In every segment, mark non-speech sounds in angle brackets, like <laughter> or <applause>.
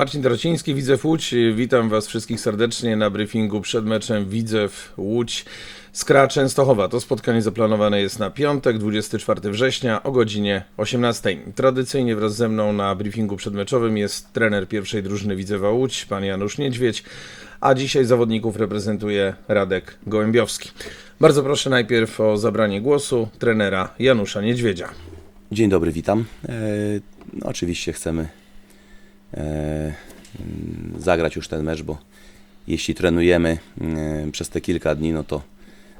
Marcin Trociński, Widzew Łódź. Witam Was wszystkich serdecznie na briefingu przed meczem Widzew Łódź Skra Częstochowa. To spotkanie zaplanowane jest na piątek, 24 września o godzinie 18. Tradycyjnie wraz ze mną na briefingu przedmeczowym jest trener pierwszej drużyny Widzewa Łódź, pan Janusz Niedźwiedź, a dzisiaj zawodników reprezentuje Radek Gołębiowski. Bardzo proszę najpierw o zabranie głosu trenera Janusza Niedźwiedzia. Dzień dobry, witam. E, no, oczywiście chcemy zagrać już ten mecz, bo jeśli trenujemy e, przez te kilka dni, no to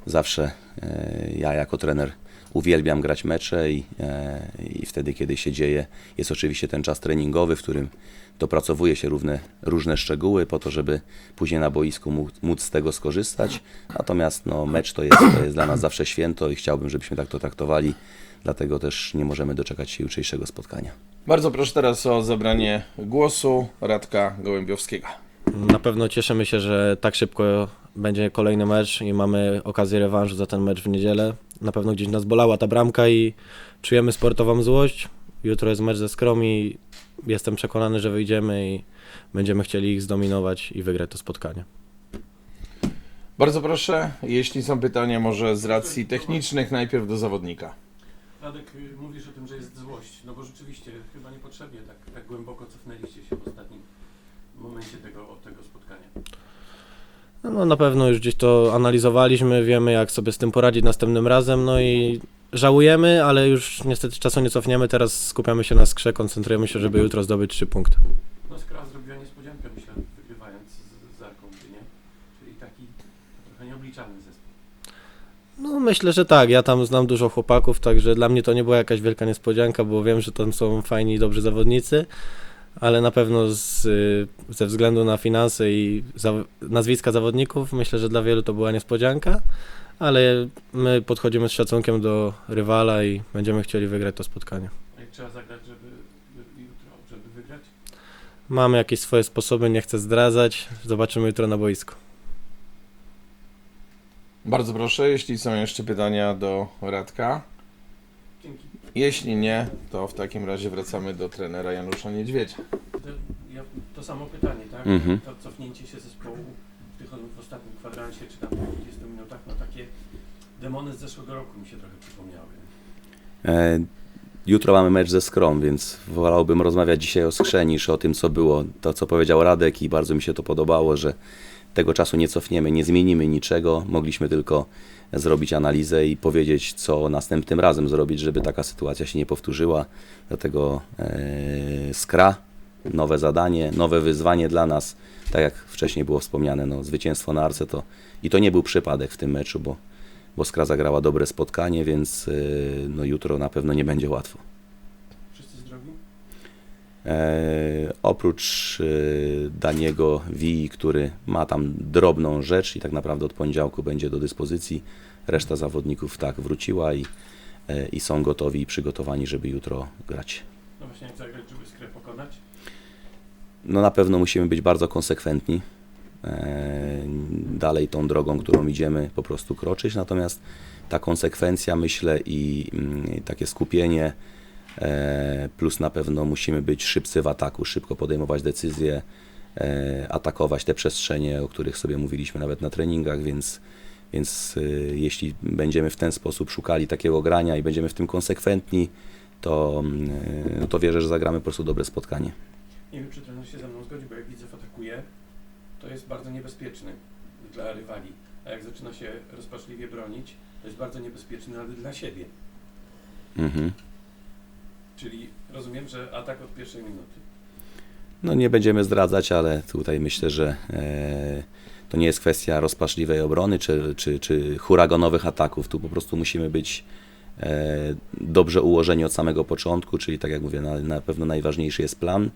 zawsze e, ja jako trener uwielbiam grać mecze i, e, i wtedy, kiedy się dzieje, jest oczywiście ten czas treningowy, w którym dopracowuje się różne szczegóły po to, żeby później na boisku móc, móc z tego skorzystać. Natomiast no, mecz to jest, to jest dla nas zawsze święto i chciałbym, żebyśmy tak to traktowali. Dlatego też nie możemy doczekać się jutrzejszego spotkania. Bardzo proszę teraz o zabranie głosu Radka Gołębiowskiego. Na pewno cieszymy się, że tak szybko będzie kolejny mecz i mamy okazję rewanżu za ten mecz w niedzielę. Na pewno gdzieś nas bolała ta bramka i czujemy sportową złość. Jutro jest mecz ze Skrom i jestem przekonany, że wyjdziemy i będziemy chcieli ich zdominować i wygrać to spotkanie. Bardzo proszę, jeśli są pytania, może z racji technicznych, najpierw do zawodnika. Radek, y, mówisz o tym, że jest złość, no bo rzeczywiście chyba niepotrzebnie tak, tak głęboko cofnęliście się w ostatnim momencie tego, od tego spotkania. No na pewno już gdzieś to analizowaliśmy, wiemy jak sobie z tym poradzić następnym razem, no i żałujemy, ale już niestety czasu nie cofniemy, teraz skupiamy się na skrze, koncentrujemy się, żeby jutro zdobyć trzy punkty. No Skra zrobiła niespodziankę, myślę, wygrywając z, z Arką Gdynię, czyli taki trochę nieobliczalny zespół. No myślę, że tak. Ja tam znam dużo chłopaków, także dla mnie to nie była jakaś wielka niespodzianka, bo wiem, że tam są fajni i dobrzy zawodnicy, ale na pewno z, y, ze względu na finanse i za, nazwiska zawodników myślę, że dla wielu to była niespodzianka, ale my podchodzimy z szacunkiem do rywala i będziemy chcieli wygrać to spotkanie. A jak trzeba zagrać, żeby żeby jutro, żeby wygrać? Mamy jakieś swoje sposoby, nie chcę zdradzać. Zobaczymy jutro na boisku. Bardzo proszę, jeśli są jeszcze pytania do Radka. Dzięki. Jeśli nie, to w takim razie wracamy do trenera Janusza Niedźwiedzia. To, ja, to samo pytanie, tak? Mhm. To cofnięcie się zespołu w, tych, w ostatnim kwadransie, czy tam po 20 minutach, no takie demony z zeszłego roku mi się trochę przypomniały. E, Jutro mamy mecz ze Skrom, więc wolałbym rozmawiać dzisiaj o Skrze niż o tym, co było. To, co powiedział Radek i bardzo mi się to podobało, że tego czasu nie cofniemy, nie zmienimy niczego. Mogliśmy tylko zrobić analizę i powiedzieć, co następnym razem zrobić, żeby taka sytuacja się nie powtórzyła. Dlatego e, Skra, nowe zadanie, nowe wyzwanie dla nas. Tak jak wcześniej było wspomniane, no, zwycięstwo na Arce to i to nie był przypadek w tym meczu, bo bo Skra zagrała dobre spotkanie, więc y, no, jutro na pewno nie będzie łatwo. E, oprócz y, Daniego Wii, który ma tam drobną rzecz i tak naprawdę od poniedziałku będzie do dyspozycji, reszta zawodników tak wróciła i, e, i są gotowi i przygotowani, żeby jutro grać. No właśnie jak zagrać, żeby skrę pokonać? No na pewno musimy być bardzo konsekwentni. E, Dalej tą drogą, którą idziemy, po prostu kroczyć. Natomiast ta konsekwencja, myślę, i mm, takie skupienie, e, plus na pewno musimy być szybcy w ataku, szybko podejmować decyzje, e, atakować te przestrzenie, o których sobie mówiliśmy nawet na treningach, więc, więc e, jeśli będziemy w ten sposób szukali takiego grania i będziemy w tym konsekwentni, to, e, to wierzę, że zagramy po prostu dobre spotkanie. Nie wiem, czy trener się ze mną zgodzi, bo jak Widzew atakuje, to jest bardzo niebezpieczny dla rywali. A jak zaczyna się rozpaczliwie bronić, to jest bardzo niebezpieczny nawet dla siebie. Mhm. Czyli rozumiem, że atak od pierwszej minuty. No nie będziemy zdradzać, ale tutaj myślę, że e, to nie jest kwestia rozpaczliwej obrony czy, czy, czy huraganowych ataków. Tu po prostu musimy być e, dobrze ułożeni od samego początku, czyli tak jak mówię, na, na pewno najważniejszy jest plan.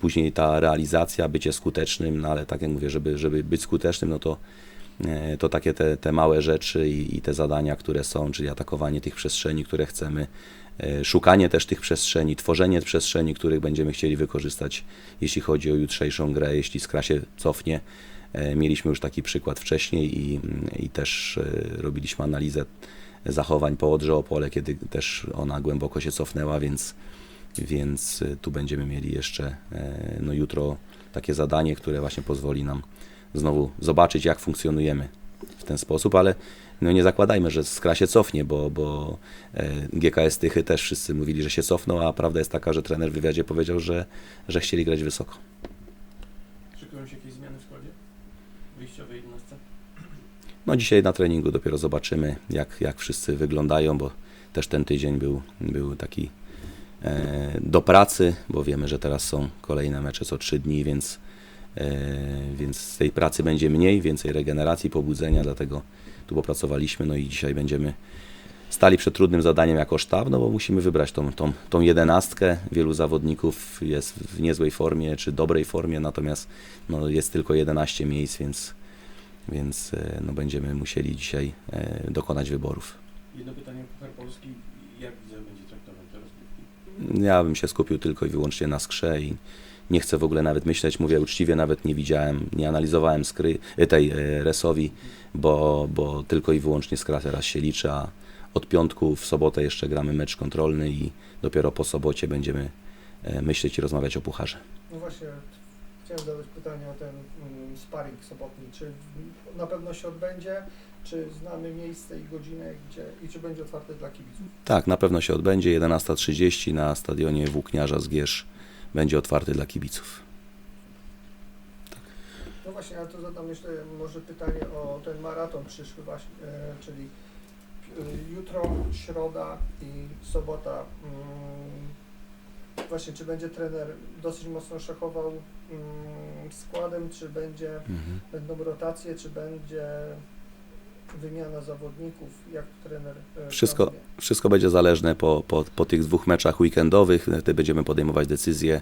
Później ta realizacja, bycie skutecznym, no ale tak jak mówię, żeby, żeby być skutecznym, no to, e, to takie te, te małe rzeczy i, i te zadania, które są, czyli atakowanie tych przestrzeni, które chcemy, szukanie też tych przestrzeni, tworzenie przestrzeni, których będziemy chcieli wykorzystać, jeśli chodzi o jutrzejszą grę, jeśli skra się cofnie. E, Mieliśmy już taki przykład wcześniej i, i też e, robiliśmy analizę zachowań po Odrze Opole, kiedy też ona głęboko się cofnęła, więc, więc tu będziemy mieli jeszcze e, no jutro takie zadanie, które właśnie pozwoli nam znowu zobaczyć, jak funkcjonujemy w ten sposób, ale no nie zakładajmy, że Skra się cofnie, bo, bo e, GKS Tychy też wszyscy mówili, że się cofną, a prawda jest taka, że trener w wywiadzie powiedział, że, że chcieli grać wysoko. Szykują się jakieś zmiany w składzie? Wyjściowej 11? No dzisiaj na treningu dopiero zobaczymy, jak, jak wszyscy wyglądają, bo też ten tydzień był, był taki e, do pracy, bo wiemy, że teraz są kolejne mecze co trzy dni, więc, więc z tej pracy będzie mniej, więcej regeneracji, pobudzenia, dlatego tu popracowaliśmy, no i dzisiaj będziemy stali przed trudnym zadaniem jako sztab, no bo musimy wybrać tą, tą, tą jedenastkę. Wielu zawodników jest w niezłej formie czy dobrej formie, natomiast no, jest tylko 11 miejsc, więc więc e, no, będziemy musieli dzisiaj e, dokonać wyborów. Jedno pytanie Puchar Polski. Jak widzę będzie traktował te rozgrywki? Ja bym się skupił tylko i wyłącznie na skrze i nie chcę w ogóle nawet myśleć, mówię uczciwie, nawet nie widziałem, nie analizowałem skry, e, tej e, resowi, bo, bo tylko i wyłącznie skra teraz się liczy, a od piątku w sobotę jeszcze gramy mecz kontrolny i dopiero po sobocie będziemy e, myśleć i rozmawiać o pucharze. No właśnie, chciałem zadać pytanie o ten mm, sparring sobotni. Czy na pewno się odbędzie? Czy znamy miejsce i godzinę, gdzie i czy będzie otwarte dla kibiców? Tak, na pewno się odbędzie. 11.30 na stadionie Włókniarza z Gierz będzie otwarty dla kibiców. No właśnie, ja tu zadam jeszcze może pytanie o ten maraton przyszły właśnie, e, czyli e, jutro, środa i sobota. Mm, właśnie, czy będzie trener dosyć mocno szachował mm, składem, czy będzie, Mhm. będą rotacje, czy będzie wymiana zawodników, jak trener e, Wszystko-? Wszystko będzie zależne po, po, po tych dwóch meczach weekendowych. Wtedy będziemy podejmować decyzje.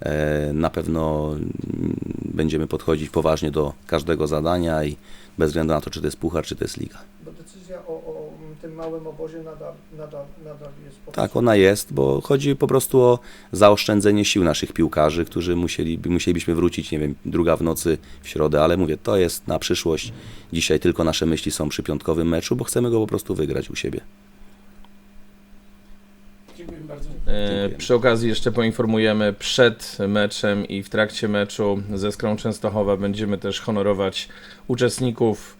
E, Na pewno mm, będziemy podchodzić poważnie do każdego zadania i bez względu na to, czy to jest puchar, czy to jest liga. Bo decyzja o, o tym małym obozie nadal, nadal, nadal jest po Tak, ona jest, bo chodzi po prostu o zaoszczędzenie sił naszych piłkarzy, którzy musieli, musielibyśmy wrócić, nie wiem, druga w nocy w środę, ale mówię, to jest na przyszłość. Dzisiaj tylko nasze myśli są przy piątkowym meczu, bo chcemy go po prostu wygrać u siebie. Dziękuję bardzo. E. Przy okazji jeszcze poinformujemy przed meczem i w trakcie meczu ze Skrą Częstochowa będziemy też honorować uczestników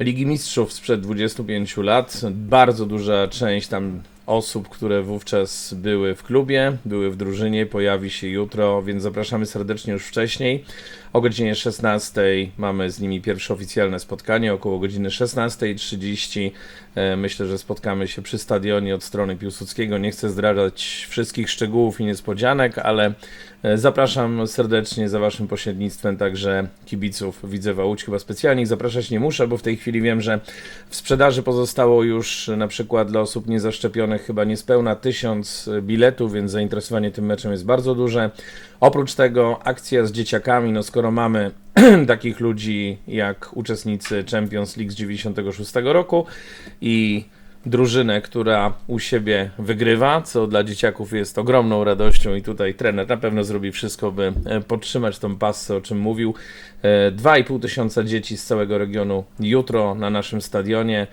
Ligi Mistrzów sprzed 25 lat. Bardzo duża część tam osób, które wówczas były w klubie, były w drużynie, pojawi się jutro, więc zapraszamy serdecznie już wcześniej. O godzinie 16 mamy z nimi pierwsze oficjalne spotkanie, około godziny 16.30 E, Myślę, że spotkamy się przy stadionie od strony Piłsudskiego. Nie chcę zdradzać wszystkich szczegółów i niespodzianek, ale e, zapraszam serdecznie za Waszym pośrednictwem także kibiców Widzewa Łódź. Chyba specjalnie ich zapraszać nie muszę, bo w tej chwili wiem, że w sprzedaży pozostało już e, na przykład dla osób niezaszczepionych chyba niespełna tysiąc biletów, więc zainteresowanie tym meczem jest bardzo duże. Oprócz tego akcja z dzieciakami, no skoro mamy <clears throat> takich ludzi jak uczestnicy Champions League z 96 roku i drużynę, która u siebie wygrywa, co dla dzieciaków jest ogromną radością i tutaj trener na pewno zrobi wszystko, by e, podtrzymać tą passę, o czym mówił. E, 2,5 tysiąca dzieci z całego regionu jutro na naszym stadionie.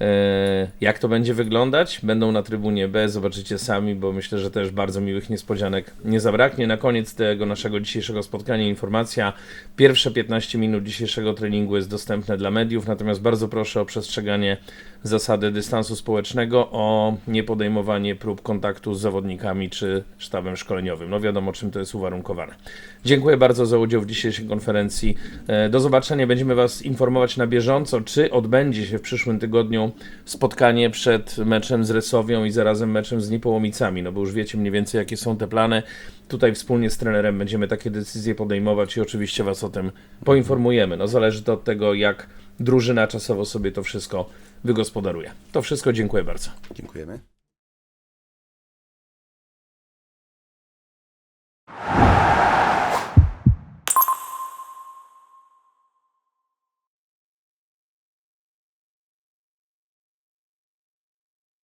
E, Jak to będzie wyglądać? Będą na trybunie B, zobaczycie sami, bo myślę, że też bardzo miłych niespodzianek nie zabraknie. Na koniec tego naszego dzisiejszego spotkania informacja. Pierwsze 15 minut dzisiejszego treningu jest dostępne dla mediów, natomiast bardzo proszę o przestrzeganie zasady dystansu społecznego, o niepodejmowanie prób kontaktu z zawodnikami czy sztabem szkoleniowym. No wiadomo, czym to jest uwarunkowane. Dziękuję bardzo za udział w dzisiejszej konferencji. E, Do zobaczenia. Będziemy Was informować na bieżąco, czy odbędzie się w przyszłym tygodniu spotkanie przed meczem z Resowią i zarazem meczem z Niepołomicami, no bo już wiecie mniej więcej, jakie są te plany. Tutaj wspólnie z trenerem będziemy takie decyzje podejmować i oczywiście Was o tym poinformujemy. No zależy to od tego, jak drużyna czasowo sobie to wszystko wygospodaruje. To wszystko, dziękuję bardzo. Dziękujemy.